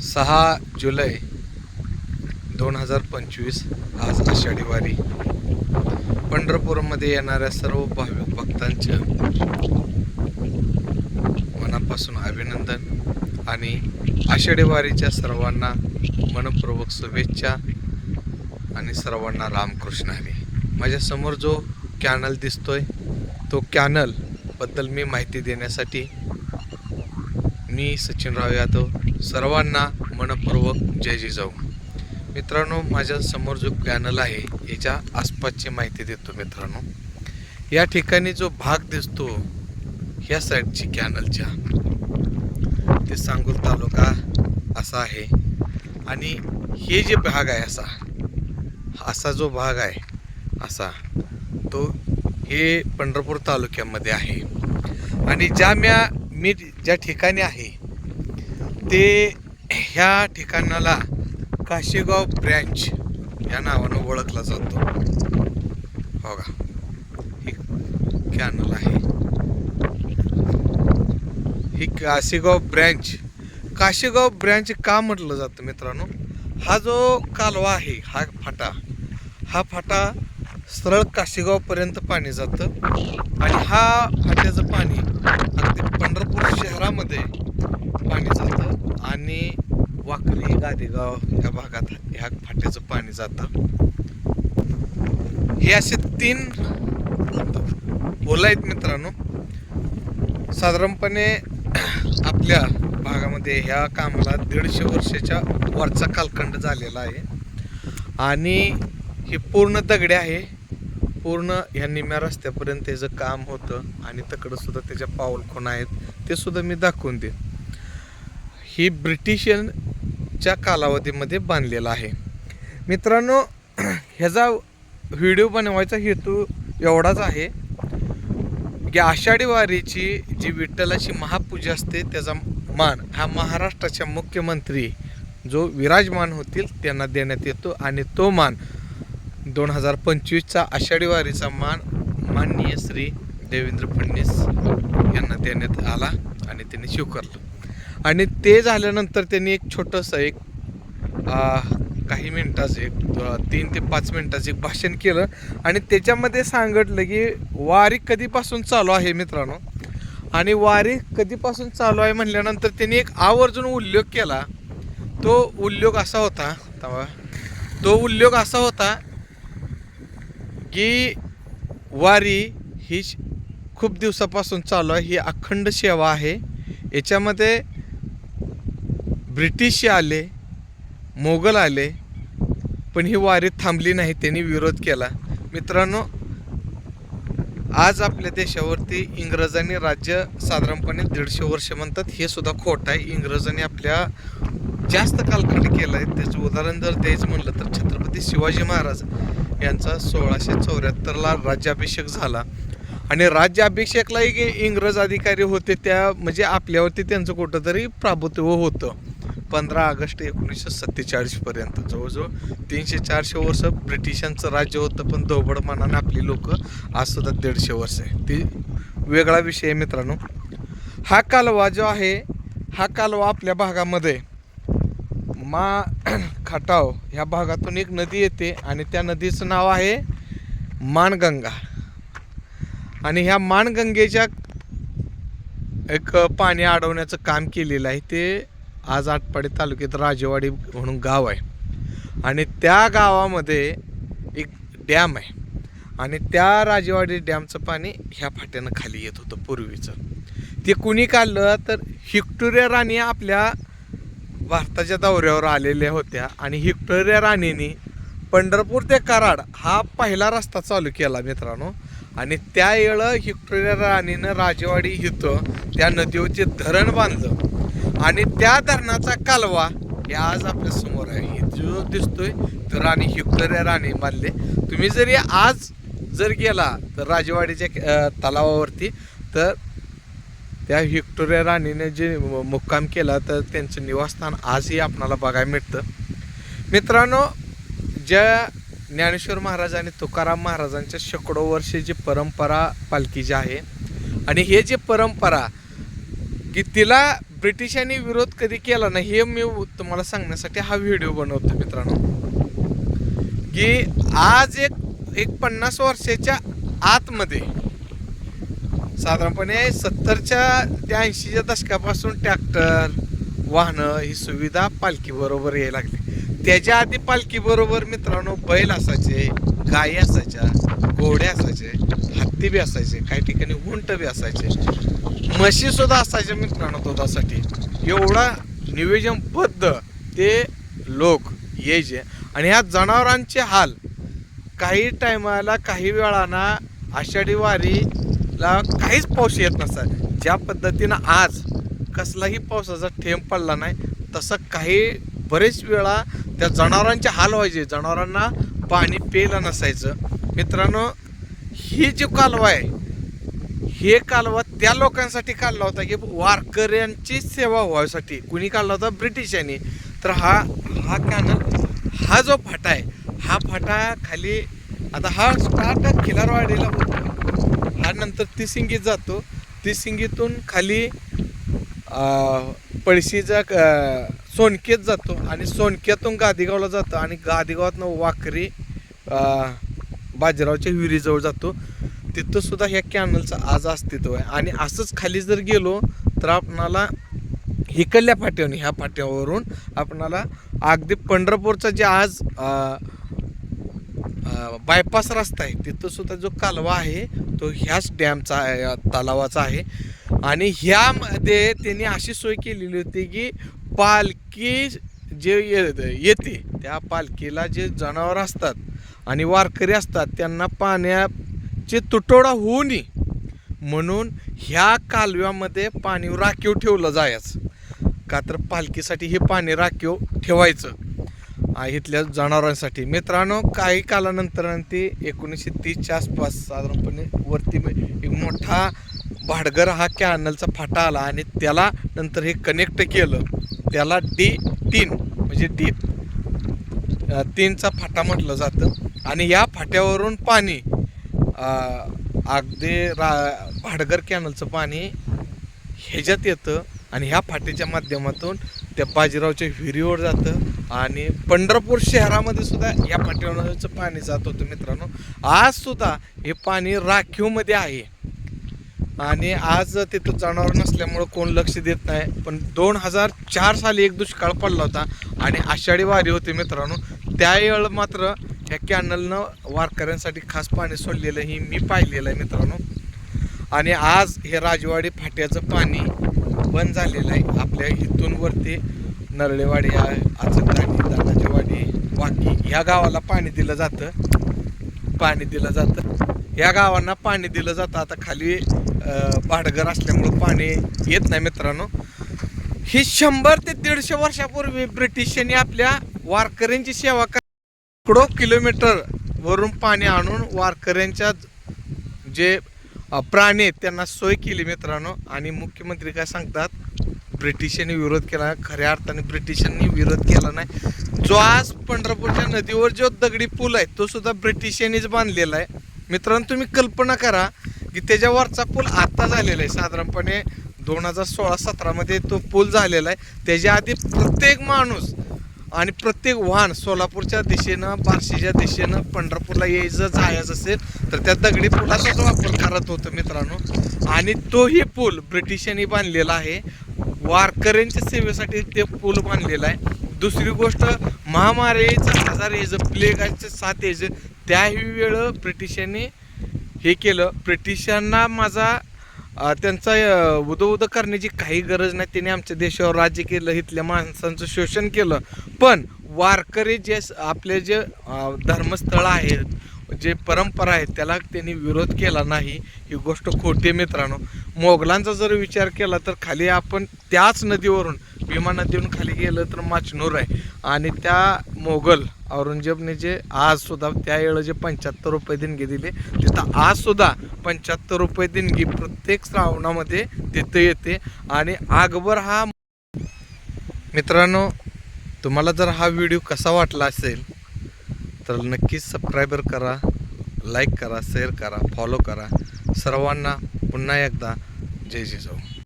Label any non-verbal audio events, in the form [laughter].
सहा जुलै दोन हजार पंचवीस आज आषाढी वारी. पंढरपूरमध्ये येणाऱ्या सर्व भाविक भक्तांचे मनापासून अभिनंदन आणि आषाढी वारीच्या सर्वांना मनपूर्वक शुभेच्छा आणि सर्वांना रामकृष्ण हरी माझ्यासमोर जो कॅनल दिसतोय तो कॅनलबद्दल मी माहिती देण्यासाठी मी सचिनराव यादव सर्वांना मनपूर्वक जय जिजाऊ. मित्रांनो माझ्यासमोर जो पॅनल आहे याच्या आसपासची माहिती देतो मित्रांनो. या ठिकाणी जो भाग दिसतो ह्या साईडची कॅनलच्या. ते सांगोल तालुका असा आहे. आणि हे जे भाग आहे असा असा जो भाग आहे असा तो हे पंढरपूर तालुक्यामध्ये आहे. आणि ज्या म्या मी ज्या ठिकाणी आहे ते ह्या ठिकाणाला काशीगाव ब्रँच या नावानं ओळखला जातो. हो का ही कॅनल आहे. ही काशीगाव ब्रँच काशीगाव ब्रँच का म्हटलं जातं मित्रांनो? हा जो कालवा आहे हा फाटा हा फाटा सरळ काशीगावपर्यंत पाणी जातं आणि हा फाट्याचं पाणी अगदी पंधरा शहरामध्ये पाणी जातं आणि वाकरी गादेगाव या भागात ह्या फाट्याचं पाणी जातं. हे असे तीन ओला आहेत मित्रांनो. साधारणपणे आपल्या भागामध्ये ह्या कामाला दीडशे वर्षाच्या वरचा कालखंड झालेला आहे. आणि हे पूर्ण दगडे आहे. पूर्ण ह्या निम्या रस्त्यापर्यंत त्याचं काम होतं आणि तकडंसुद्धा त्याच्या पाऊलखोना आहेत ते सुद्धा मी दाखवून देईन. ही ब्रिटिशांच्या कालावधीमध्ये बांधलेलं आहे. मित्रांनो [clears throat] ह्याचा व्हिडिओ बनवायचा हेतू एवढाच आहे की आषाढी वारीची जी विठ्ठलाची महापूजा असते त्याचा मान हा महाराष्ट्राच्या मुख्यमंत्री जो विराजमान होतील त्यांना देण्यात येतो आणि तो मान दोन हजार पंचवीसचा आषाढी वारीचा मान माननीय श्री देवेंद्र फडणवीस यांना देण्यात आला आणि त्यांनी स्वीकारलं. आणि ते झाल्यानंतर त्यांनी एक छोटंसं एक काही मिनटाचं एक तीन ते पाच मिनटाचं एक भाषण केलं आणि त्याच्यामध्ये सांगितलं की वारी कधीपासून चालू आहे मित्रांनो? आणि वारी कधीपासून चालू आहे म्हणल्यानंतर त्यांनी एक आवर्जून उल्लेख केला. तो उल्लेख असा होता तेव्हा तो उल्लेख असा होता की वारी ही श- खूप दिवसापासून चालू आहे ही अखंड सेवा आहे. याच्यामध्ये ब्रिटिश आले मोगल आले पण ही वारी थांबली नाही त्यांनी विरोध केला. मित्रांनो आज आपल्या देशावरती इंग्रजांनी राज्य साधारणपणे दीडशे वर्ष म्हणतात हे सुद्धा खोटं आहे. इंग्रजांनी आपल्या जास्त कालखंड केला आहे त्याचं उदाहरण जर द्यायचं म्हणलं तर छत्रपती शिवाजी महाराज यांचा सोळाशे चौऱ्याहत्तरला राज्याभिषेक झाला. आणि राज्याभिषेकला एक इंग्रज अधिकारी होते त्या म्हणजे आपल्यावरती त्यांचं कुठंतरी प्राभुत्व होतं. पंधरा ऑगस्ट एकोणीसशे सत्तेचाळीसपर्यंत जवळजवळ तीनशे चारशे वर्ष ब्रिटिशांचं राज्य होतं पण धोबड मनाने आपली लोक आज सुद्धा दीडशे वर्ष आहे ती वेगळा विषय आहे मित्रांनो. हा कालवा जो आहे हा कालवा आपल्या भागामध्ये मा [clears throat] खटाव ह्या भागातून एक नदी येते आणि त्या नदीचं नाव आहे माणगंगा आणि ह्या माणगंगेच्या एक पाणी अडवण्याचं काम केलेलं आहे ते आज आटपाडी तालुक्यात राजेवाडी म्हणून गाव आहे. आणि त्या गावामध्ये एक डॅम आहे. आणि त्या राजेवाडी डॅमचं पाणी ह्या फाट्यानं खाली येत होतं पूर्वीचं. ते कुणी काढलं तर हिक्टोरिया राणी आपल्या भारताच्या दौऱ्यावर आलेल्या होत्या आणि हिक्टोरिया राणीने पंढरपूर ते कराड हा पहिला रस्ता चालू केला मित्रांनो. आणि त्यावेळं हिक्टोरिया राणीनं राजेवाडी इथं त्या नदीवरचे धरण बांधलं. आणि त्या धरणाचा कालवा हे आज आपल्यासमोर आहे. जो दिसतोय तो राणी हिक्टोरिया राणी बांधले तुम्ही जरी आज जर गेला तर राजेवाडीच्या तलावावरती तर त्या व्हिक्टोरिया राणीने जे मुक्काम केला तर त्यांचं निवासस्थान आजही आपणाला बघायला मिळतं. मित्रांनो ज्या ज्ञानेश्वर महाराज आणि तुकाराम महाराजांच्या शेकडो वर्षाची परंपरा पालखीची आहे आणि हे जे परंपरा की तिला ब्रिटिशांनी विरोध कधी केला नाही हे मी तुम्हाला सांगण्यासाठी हा व्हिडिओ बनवतो मित्रांनो. की आज एक एक पन्नास वर्षाच्या आतमध्ये साधारणपणे सत्तरच्या ते ऐंशीच्या दशकापासून ट्रॅक्टर वाहनं ही सुविधा पालखीबरोबर यायला लागली. त्याच्या आधी पालखीबरोबर मित्रांनो बैल असायचे गायी असायच्या घोडे असायचे हत्ती बी असायचे काही ठिकाणी उंट बी असायचे. म्हशी सुद्धा असायच्या मित्रांनो दुधासाठी. एवढा नियोजनबद्ध ते लोक यायचे. आणि ह्या जनावरांचे हाल काही टायमाला काही वेळाना आषाढी वारी ला काहीच पाऊस येत नसता. ज्या पद्धतीनं आज कसलाही पावसाचा थेंब पडला नाही तसं काही बरेच वेळा त्या जनावरांचे हाल व्हायचे. जनावरांना पाणी प्यायला नसायचं. मित्रांनो ही जी कालवा आहे हे कालवा त्या लोकांसाठी काढला होता की वारकऱ्यांची सेवा व्हायसाठी. कुणी काढला होता? ब्रिटिशांनी. तर हा हा कॅनल हा जो फाटा आहे हा फाटा खाली आता हा स्टार्ट किलारवाडीला होतो. त्यानंतर तिसिंगीत जातो. तिसिंगीतून खाली पळशीचा सोनकेत जातो आणि सोनक्यातून गादीगावला जातो आणि गादीगावातनं वाकरी बाजीरावच्या विहिरीजवळ जातो. तिथंसुद्धा ह्या कॅनलचं आज अस्तित्व आहे. आणि असंच खाली जर गेलो तर आपणाला इकडल्या फाट्यावरून ह्या फाट्यावरून आपणाला अगदी पंढरपूरचा जे आज बायपास रस्ता आहे. तिथं सुद्धा जो कालवा आहे तो ह्याच डॅमचा तलावाचा आहे. आणि ह्यामध्ये त्यांनी अशी सोय केलेली होती की पालखी जे ये- येते त्या पालखीला जे जनावर असतात आणि वारकरी असतात त्यांना पाण्याचे तुटवडा होऊ नये. म्हणून ह्या कालव्यामध्ये पाणी राखीव ठेवलं जायचं. का तर पालखीसाठी हे पाणी राखीव ठेवायचं. इथल्या जनावरांसाठी. मित्रांनो काही कालानंतर ते एकोणीसशे तीसच्या आसपास साधारणपणे वरती एक मोठा भाडगर हा कॅनलचा फाटा आला आणि त्याला नंतर हे कनेक्ट केलं. त्याला डी तीन म्हणजे डी तीनचा फाटा म्हटलं जातं. आणि या फाट्यावरून पाणी अगदी रा भाडगर कॅनलचं पाणी ह्याच्यात येतं आणि ह्या फाटीच्या माध्यमातून त्या बाजीरावच्या विहिरीवर जातं आणि पंढरपूर शहरामध्ये सुद्धा या फाट्यावरचं पाणी जात होतं मित्रांनो. आज सुद्धा हे पाणी राखीवमध्ये आहे. आणि आज तिथं जनावर नसल्यामुळं कोण लक्ष देत नाही. पण दोन हजार चार साली एक दुष्काळ पडला होता आणि आषाढी वारी होती मित्रांनो. त्यावेळ मात्र ह्या कॅनलनं वारकऱ्यांसाठी खास पाणी सोडलेलं ही मी पाहिलेलं आहे मित्रांनो. आणि आज हे राजवाडी फाट्याचं पाणी बंद झालेलं आहे. आपल्या इथून वरती नरळेवाडी आहे आचकदाणी वाकी ह्या गावाला पाणी दिलं जातं. पाणी दिलं जातं. या गावांना पाणी दिलं जातं. आता खाली भाडघर भाडगर असल्यामुळं पाणी येत नाही मित्रांनो. ही शंभर ते दीडशे वर्षापूर्वी ब्रिटिशांनी आपल्या वारकऱ्यांची सेवा करो किलोमीटर वरून पाणी आणून वारकऱ्यांच्या जे प्राणी आहेत त्यांना सोय केली मित्रांनो. आणि मुख्यमंत्री काय सांगतात? ब्रिटिशांनी विरोध केला खऱ्या अर्थाने ब्रिटिशांनी विरोध केला नाही. जो आज पंढरपूरच्या नदीवर जो दगडी पूल आहे तो सुद्धा ब्रिटिशांनीच बांधलेला आहे. मित्रांनो तुम्ही कल्पना करा की त्याच्यावरचा पूल आता झालेला आहे. साधारणपणे दोन हजार सोळा सतरामध्ये तो पूल झालेला आहे. त्याच्या आधी प्रत्येक माणूस आणि प्रत्येक वाहन सोलापूरच्या दिशेनं बार्शीच्या दिशेनं पंढरपूरला यायचं जायचं असेल तर त्या दगडी पुलाचाच वापर करत होतं मित्रांनो. आणि तोही पूल ब्रिटिशांनी बांधलेला आहे. वारकऱ्यांच्या सेवेसाठी ते पूल बांधलेला आहे. दुसरी गोष्ट महामारीचं आजार यायचं प्लेगाचं साथ यायचं त्याही वेळ ब्रिटिशांनी हे केलं. ब्रिटिशांना माझा त्यांचा अ, उद करण्याची काही गरज नाही. त्यांनी आमच्या देशावर राज्य केलं इथल्या माणसांचं शोषण केलं. पण वारकरी जे आपले जे धर्मस्थळ आहेत जे परंपरा आहेत त्याला त्यांनी विरोध केला नाही. ही गोष्ट खोटी मित्रांनो. मोगलांचा जर विचार केला तर खाली आपण त्याच नदीवरून भीमा नदीवरून खाली गेलं तर माचनूर आहे. आणि त्या मोगल औरंगजेबने जे आज सुद्धा त्यावेळेला जे पंच्याहत्तर रुपये देणगी दिली तिथं आज सुद्धा पंच्याहत्तर रुपये देणगी प्रत्येक श्रावणामध्ये तिथं येते. आणि अकबर हा मित्रांनो तुम्हाला जर हा व्हिडिओ कसा वाटला असेल तर नक्कीच सबस्क्रायबर करा लाईक करा शेअर करा फॉलो करा. सर्वांना पुन्हा एकदा जय जिजाऊ.